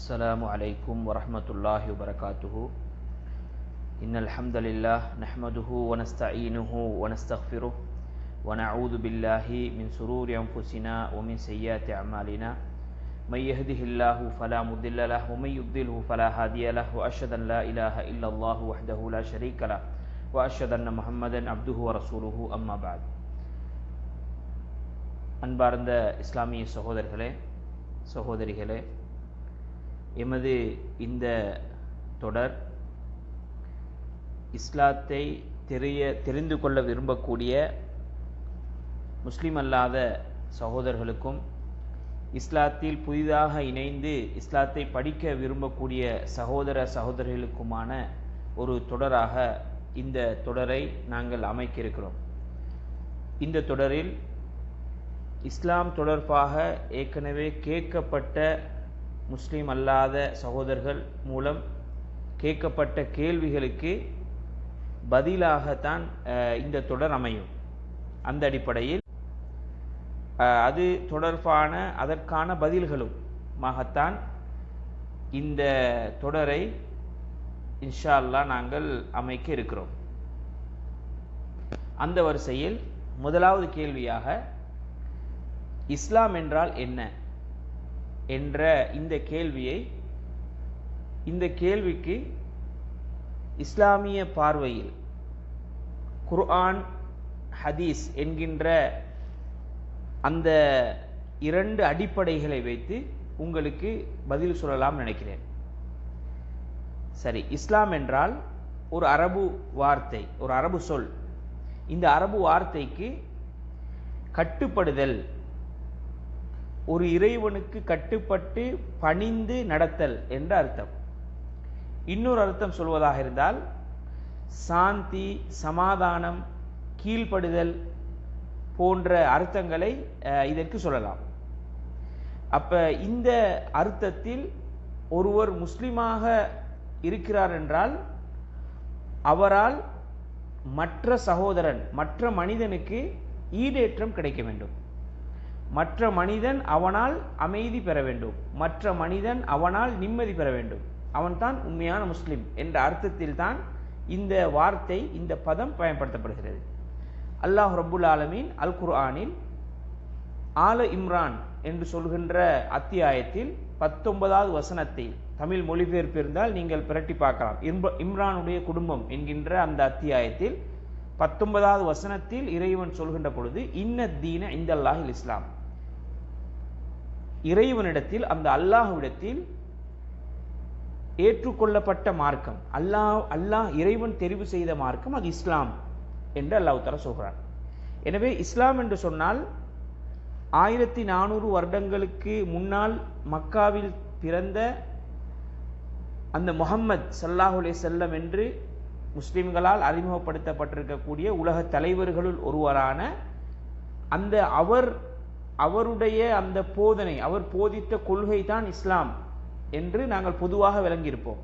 السلام عليكم ورحمة الله وبركاته. إن الحمد لله نحمده ونستعينه ونستغفره ونعوذ بالله من سرور أنفسنا ومن سيئات أعمالنا. من يهده الله فلا مضل له ومن يضله فلا هادي له وأشهد أن لا إله إلا الله وحده لا شريك له وأشهد أن محمدا عبده ورسوله. أما بعد أنبارند إسلامي سهودر இஸ்லாமிய سهودر சகோதரிகளே எமது இந்த தொடர் இஸ்லாத்தை தெரிய தெரிந்து கொள்ள விரும்பக்கூடிய முஸ்லீம் அல்லாத சகோதரர்களுக்கும் இஸ்லாத்தில் புதிதாக இணைந்து இஸ்லாத்தை படிக்க விரும்பக்கூடிய சகோதர சகோதரிகளுக்குமான ஒரு தொடராக இந்த தொடரை நாங்கள் அமைக்க இருக்கிறோம் இந்த தொடரில் இஸ்லாம் தொடர்பாக ஏற்கனவே கேட்கப்பட்ட முஸ்லீம் அல்லாத சகோதரர்கள் மூலம் கேட்கப்பட்ட கேள்விகளுக்கு பதிலாகத்தான் இந்த தொடர் அமையும். அந்த அடிப்படையில் அது தொடர்பான அதற்கான பதில்களும் மாகத்தான் இந்த தொடரை இன்ஷா அல்லா நாங்கள் அமைக்க இருக்கிறோம். அந்த வரிசையில் முதலாவது கேள்வியாக இஸ்லாம் என்றால் என்ன? என்ற இந்த கேள்வியை இந்த கேள்விக்கு இஸ்லாமிய பார்வையில் குர்ஆன் ஹதீஸ் என்கின்ற அந்த இரண்டு அடிப்படைகளை வைத்து உங்களுக்கு பதில் சொல்லலாம் நினைக்கிறேன். சரி இஸ்லாம் என்றால் ஒரு அரபு வார்த்தை ஒரு அரபு சொல். இந்த அரபு வார்த்தைக்கு கட்டுப்படுதல் ஒரு இறைவனுக்கு கட்டுப்பட்டு பணிந்து நடத்தல் என்ற அர்த்தம். இன்னொரு அர்த்தம் சொல்வதாக இருந்தால் சாந்தி சமாதானம் கீழ்ப்படுதல் போன்ற அர்த்தங்களை இதற்கு சொல்லலாம். அப்போ இந்த அர்த்தத்தில் ஒருவர் முஸ்லிமாக இருக்கிறார் என்றால் அவரால் மற்ற சகோதரன் மற்ற மனிதனுக்கு ஈடேற்றம் கிடைக்க வேண்டும். மற்ற மனிதன் அவனால் அமைதி பெற வேண்டும். மற்ற மனிதன் அவனால் நிம்மதி பெற வேண்டும். அவன்தான் உண்மையான முஸ்லிம் என்ற அர்த்தத்தில் தான் இந்த வார்த்தை இந்த பதம் பயன்படுத்தப்படுகிறது. அல்லாஹ் ரபுல் ஆலமீன் அல் குர்ஆனில் ஆல இம்ரான் என்று சொல்கின்ற அத்தியாயத்தில் பத்தொன்பதாவது வசனத்தை தமிழ் மொழிபெயர்ப்பு இருந்தால் நீங்கள் பிரட்டி பார்க்கலாம். இம்ரானுடைய குடும்பம் என்கின்ற அந்த அத்தியாயத்தில் பத்தொன்பதாவது வசனத்தில் இறைவன் சொல்கின்ற பொழுது இன்ன தீன இந்த அல்லாஹில் இஸ்லாம். இறைவனிடத்தில் அந்த அல்லாஹுவிடத்தில் ஏற்றுக்கொள்ளப்பட்ட மார்க்கம். அல்லாஹ் அல்லாஹ் இறைவன் தெரிவு செய்த மார்க்கம் அது இஸ்லாம் என்று அல்லாஹ் தர சொல்கிறான் எனவே இஸ்லாம் என்று சொன்னால் ஆயிரத்தி நானூறு வருடங்களுக்கு முன்னால் மக்காவில் பிறந்த அந்த முகம்மது சல்லாஹுலே செல்லம் என்று முஸ்லிம்களால் அறிமுகப்படுத்தப்பட்டிருக்கக்கூடிய உலக தலைவர்களுள் ஒருவரான அந்த அவர் அவருடைய அந்த போதனை அவர் போதித்த கொள்கை தான் இஸ்லாம் என்று நாங்கள் பொதுவாக விளங்கியிருப்போம்.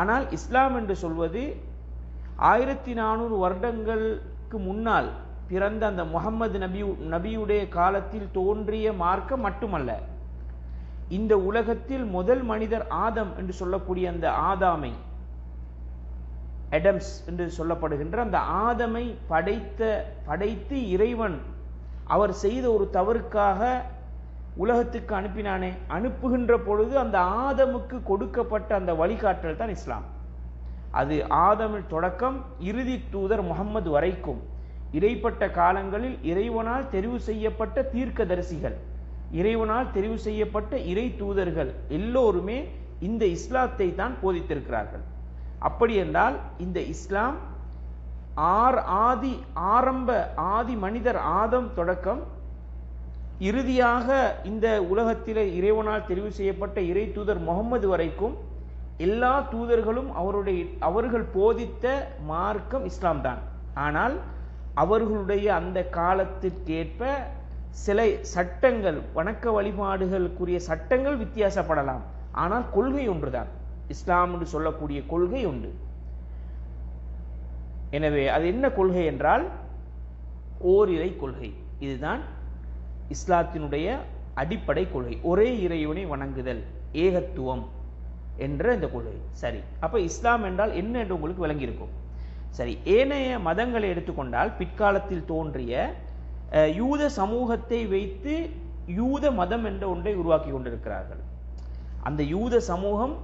ஆனால் இஸ்லாம் என்று சொல்வது ஆயிரத்தி நானூறு வருடங்களுக்கு முன்னால் பிறந்த அந்த முகம்மது நபி நபியுடைய காலத்தில் தோன்றிய மார்க்கம் மட்டுமல்ல இந்த உலகத்தில் முதல் மனிதர் ஆதம் என்று சொல்லக்கூடிய அந்த ஆதாமை எடம்ஸ் என்று சொல்லப்படுகின்ற அந்த ஆதமை படைத்த படைத்து இறைவன் அவர் செய்த ஒரு தவறுக்காக உலகத்துக்கு அனுப்பினானே அனுப்புகின்ற பொழுது அந்த ஆதமுக்கு கொடுக்கப்பட்ட அந்த வழிகாட்டல் தான் இஸ்லாம். அது ஆதமில் தொடக்கம் இறுதி தூதர் முகம்மது வரைக்கும். இடைப்பட்ட காலங்களில் இறைவனால் தெரிவு செய்யப்பட்ட தீர்க்கதரிசிகள் இறைவனால் தெரிவு செய்யப்பட்ட இறை தூதர்கள் எல்லோருமே இந்த இஸ்லாத்தை தான் போதித்திருக்கிறார்கள். அப்படி என்றால் இந்த இஸ்லாம் ஆர் ஆதி ஆரம்ப ஆதி மனிதர் ஆதம் தொடக்கம். இறுதியாக இந்த உலகத்திலே இறைவனால் தெரிவு செய்யப்பட்ட இறை தூதர் முகம்மது வரைக்கும் எல்லா தூதர்களும் அவருடைய அவர்கள் போதித்த மார்க்கம் இஸ்லாம் தான் ஆனால் அவர்களுடைய அந்த காலத்திற்கேற்ப சில சட்டங்கள் வணக்க வழிபாடுகளுக்குரிய சட்டங்கள் வித்தியாசப்படலாம். ஆனால் கொள்கை ஒன்றுதான். இஸ்லாம் என்று சொல்லக்கூடிய கொள்கை உண்டு. எனவே அது என்ன கொள்கை என்றால் ஓரிரை கொள்கை. இதுதான் இஸ்லாத்தினுடைய அடிப்படை கொள்கை. ஒரே இறைவனை வணங்குதல் ஏகத்துவம் என்ற இந்த கொள்கை. சரி அப்போ இஸ்லாம் என்றால் என்ன என்று உங்களுக்கு விளங்கியிருக்கும். சரி ஏனைய மதங்களை எடுத்துக்கொண்டால் பிற்காலத்தில் தோன்றிய யூத சமூகத்தை வைத்து யூத மதம் என்ற ஒன்றை உருவாக்கி கொண்டிருக்கிறார்கள். அந்த யூத சமூகம்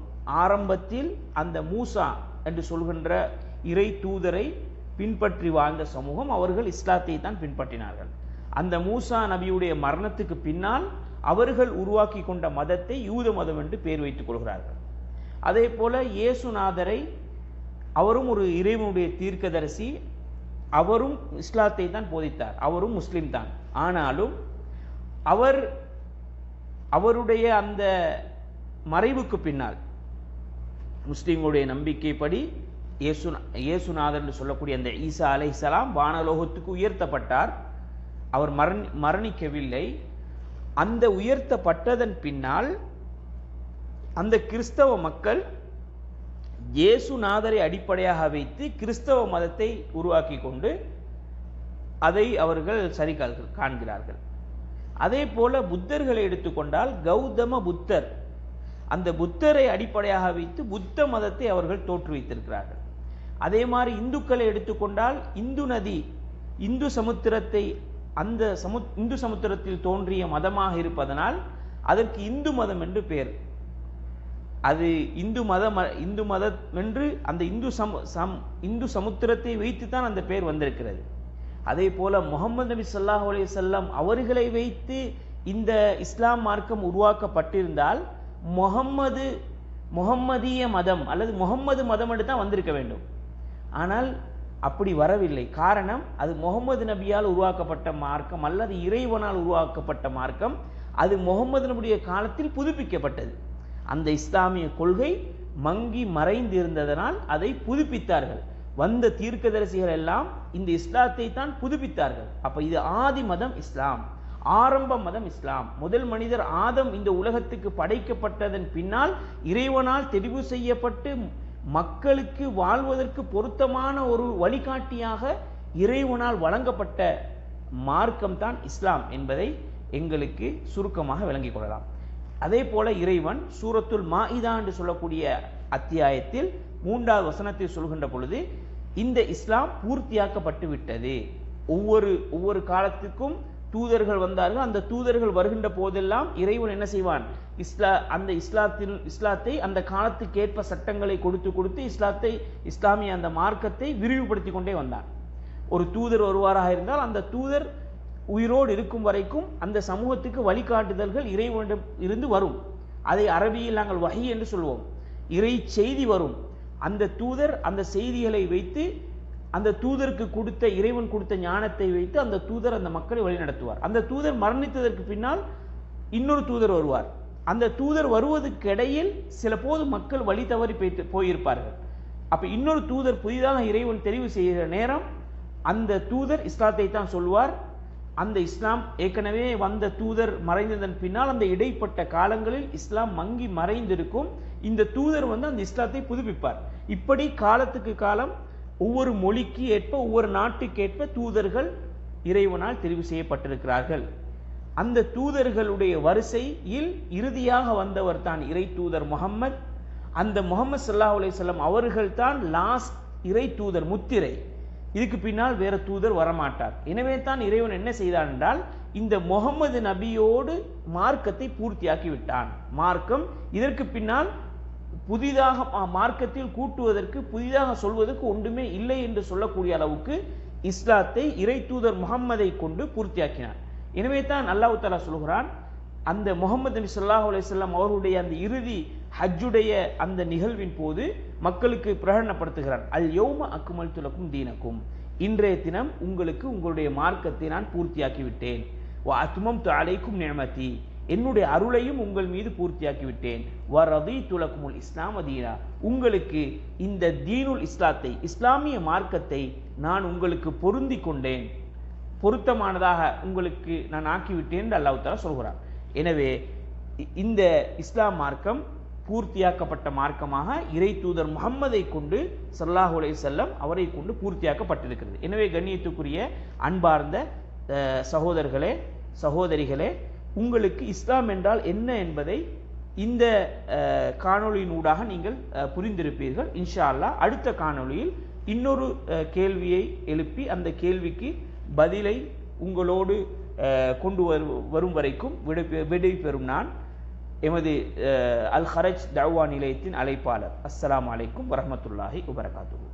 ஆரம்பத்தில் அந்த மூசா என்று சொல்கின்ற இறை தூதரை பின்பற்றி வாழ்ந்த சமூகம் அவர்கள் இஸ்லாத்தை தான் பின்பற்றினார்கள். அந்த மூசா நபியுடைய மரணத்துக்கு பின்னால் அவர்கள் உருவாக்கி கொண்ட மதத்தை யூத மதம் என்று பெயர் வைத்துக் கொள்கிறார்கள். அதே போல இயேசுநாதரை அவரும் ஒரு இறைவனுடைய தீர்க்கதரிசி அவரும் இஸ்லாத்தை தான் போதித்தார். அவரும் முஸ்லீம் தான். ஆனாலும் அவர் அவருடைய அந்த மறைவுக்கு பின்னால் முஸ்லீம்களுடைய நம்பிக்கைப்படி இயேசு இயேசுநாதர் என்று சொல்லக்கூடிய அந்த ஈசா அலைஹிஸ்ஸலாம் வானலோகத்துக்கு உயர்த்தப்பட்டார். அவர் மரணி மரணிக்கவில்லை. அந்த உயர்த்தப்பட்டதன் பின்னால் அந்த கிறிஸ்தவ மக்கள் இயேசுநாதரை அடிப்படையாக வைத்து கிறிஸ்தவ மதத்தை உருவாக்கி கொண்டு அதை அவர்கள் சரி காண்கிறார்கள். அதே போல புத்தர்களை எடுத்துக்கொண்டால் கௌதம புத்தர். அந்த புத்தரை அடிப்படையாக வைத்து புத்த மதத்தை அவர்கள் தோற்றுவித்திருக்கிறார்கள். அதே மாதிரி இந்துக்களை எடுத்துக்கொண்டால் இந்து நதி இந்து சமுத்திரத்தை அந்த சமு இந்து சமுத்திரத்தில் தோன்றிய மதமாக இருப்பதனால் அதற்கு இந்து மதம் என்று பெயர் அது இந்து மதம் இந்து மதம் என்று அந்த இந்து சம சம் இந்து சமுத்திரத்தை வைத்து தான் அந்த பெயர் வந்திருக்கிறது. அதே போல முகமது நபி சல்லாஹ் செல்லம் அவர்களை வைத்து இந்த இஸ்லாம் மார்க்கம் உருவாக்கப்பட்டிருந்தால் முகம்மது முகம்மதிய மதம் அல்லது முகம்மது மதம் என்று தான் வந்திருக்க வேண்டும். ஆனால் அப்படி வரவில்லை. காரணம் அது முகமது நபியால் உருவாக்கப்பட்ட மார்க்கம் அல்லது இறைவனால் உருவாக்கப்பட்ட மார்க்கம். அது முகமது நபியுடைய காலத்தில் புதுப்பிக்கப்பட்டது. அந்த இஸ்லாமிய கொள்கை மங்கி மறைந்து இருந்ததனால் அதை புதுப்பித்தார்கள். வந்த தீர்க்கதரிசிகள் எல்லாம் இந்த இஸ்லாத்தை தான் புதுப்பித்தார்கள். அப்போ இது ஆதி மதம் இஸ்லாம் ஆரம்ப மதம் இஸ்லாம். முதல் மனிதர் ஆதம் இந்த உலகத்துக்கு படைக்கப்பட்டதன் பின்னால் இறைவனால் தெரிவு செய்யப்பட்டு மக்களுக்கு வாழ்வதற்கு பொருத்தமான ஒரு வழிகாட்டியாக இறைவனால் வழங்கப்பட்ட மார்க்கம் தான் இஸ்லாம் என்பதை எங்களுக்கு சுருக்கமாக விளங்கிக் கொள்ளலாம். அதே போல இறைவன் சூரத்துல் மாஇதா என்று சொல்லக்கூடிய அத்தியாயத்தில் மூன்றாவது வசனத்தை சொல்கின்ற பொழுது இந்த இஸ்லாம் பூர்த்தியாக்கப்பட்டு விட்டது ஒவ்வொரு ஒவ்வொரு காலத்துக்கும் தூதர்கள் வந்தார்கள். அந்த தூதர்கள் வருகின்ற போதெல்லாம் இறைவன் என்ன செய்வான்? இஸ்லா அந்த இஸ்லாத்தின் இஸ்லாத்தை அந்த காலத்துக்கேற்ப சட்டங்களை கொடுத்து கொடுத்து இஸ்லாத்தை இஸ்லாமிய அந்த மார்க்கத்தை விரிவுபடுத்தி கொண்டே வந்தான். ஒரு தூதர் வருவாராக இருந்தால் அந்த தூதர் உயிரோடு இருக்கும் வரைக்கும் அந்த சமூகத்துக்கு வழிகாட்டுதல்கள் இறைவனிடம் இருந்து வரும். அதை அரபியில் நாங்கள் வகை என்று சொல்வோம். இறை செய்தி வரும். அந்த தூதர் அந்த செய்திகளை வைத்து அந்த தூதருக்கு கொடுத்த இறைவன் கொடுத்த ஞானத்தை வைத்து அந்த தூதர் அந்த மக்களை வழிநடத்துவார் அந்த தூதர் மரணித்ததற்கு பின்னால் இன்னொரு தூதர் வருவார். அந்த தூதர் வருவதற்கிடையில் சில போது மக்கள் வழி தவறி போய்த்து போயிருப்பார்கள். அப்ப இன்னொரு தூதர் புதிதாக இறைவன் தெரிவு செய்கிற நேரம் அந்த தூதர் இஸ்லாத்தை தான் சொல்வார் அந்த இஸ்லாம் ஏற்கனவே வந்த தூதர் மறைந்ததன் பின்னால் அந்த இடைப்பட்ட காலங்களில் இஸ்லாம் மங்கி மறைந்திருக்கும். இந்த தூதர் வந்து அந்த இஸ்லாத்தை புதுப்பிப்பார். இப்படி காலத்துக்கு காலம் ஒவ்வொரு மொழிக்கு ஏற்ப ஒவ்வொரு நாட்டுக்கு ஏற்ப தூதர்கள் இறைவனால் தெரிவு செய்யப்பட்டிருக்கிறார்கள். அந்த தூதர்களுடைய வரிசையில் இறுதியாக வந்தவர் தான் இறை தூதர் முகம்மது. அந்த முகமது ஸல்லல்லாஹு அலைஹி அவர்கள் தான் லாஸ்ட் இறை தூதர் முத்திரை. இதுக்கு பின்னால் வேற தூதர் வரமாட்டார். எனவே தான் இறைவன் என்ன செய்தான் என்றால் இந்த முகமது நபியோடு மார்க்கத்தை பூர்த்தியாக்கி விட்டான். மார்க்கம் இதற்கு பின்னால் புதிதாக மார்க்கத்தில் கூட்டுவதற்கு புதிதாக சொல்வதற்கு ஒன்றுமே இல்லை என்று சொல்லக்கூடிய அளவுக்கு இஸ்லாத்தை இறை தூதர் முகம்மதை கொண்டு பூர்த்தியாக்கினார். எனவே தான் அல்லாஹு தாலா சொல்கிறான் அந்த முகமது நபி ஸல்லல்லாஹு அவர்களுடைய அவருடைய அந்த இறுதி ஹஜ்ஜுடைய அந்த நிகழ்வின் போது மக்களுக்கு பிரகடனப்படுத்துகிறான் அல் யௌம அக்குமல் துலக்கும் தீனக்கும். இன்றைய தினம் உங்களுக்கு உங்களுடைய மார்க்கத்தை நான் பூர்த்தியாக்கிவிட்டேன். விட்டேன் வ அத்மம்து அலைக்கும் என்னுடைய அருளையும் உங்கள் மீது பூர்த்தியாக்கி விட்டேன் துலக்குமுல் ரதீது இஸ்லாம தீனா உங்களுக்கு இந்த தீனுல் இஸ்லாத்தை இஸ்லாமிய மார்க்கத்தை நான் உங்களுக்கு பொருந்தி கொண்டேன். பொருத்தமானதாக உங்களுக்கு நான் ஆக்கிவிட்டேன் என்று அல்லாஹு சொல்கிறார் எனவே இந்த இஸ்லாம் மார்க்கம் பூர்த்தியாக்கப்பட்ட மார்க்கமாக இறை தூதர் முகம்மதை கொண்டு சல்லாஹ் செல்லம் அவரை கொண்டு பூர்த்தியாக்கப்பட்டிருக்கிறது. எனவே கண்ணியத்துக்குரிய அன்பார்ந்த சகோதரர்களே சகோதரிகளே உங்களுக்கு இஸ்லாம் என்றால் என்ன என்பதை இந்த காணொளியினூடாக நீங்கள் புரிந்திருப்பீர்கள். இன்ஷா அல்லாஹ் அடுத்த காணொளியில் இன்னொரு கேள்வியை எழுப்பி அந்த கேள்விக்கு பதிலை உங்களோடு கொண்டு வரு வரும் வரைக்கும் விடை பெறும் நான் எமது அல் ஹரஜ் தவ்வா நிலையத்தின் அழைப்பாளர். அஸ்லாம் அலைக்கும் வரமத்துல்லாஹி வபரகாத்துஹு.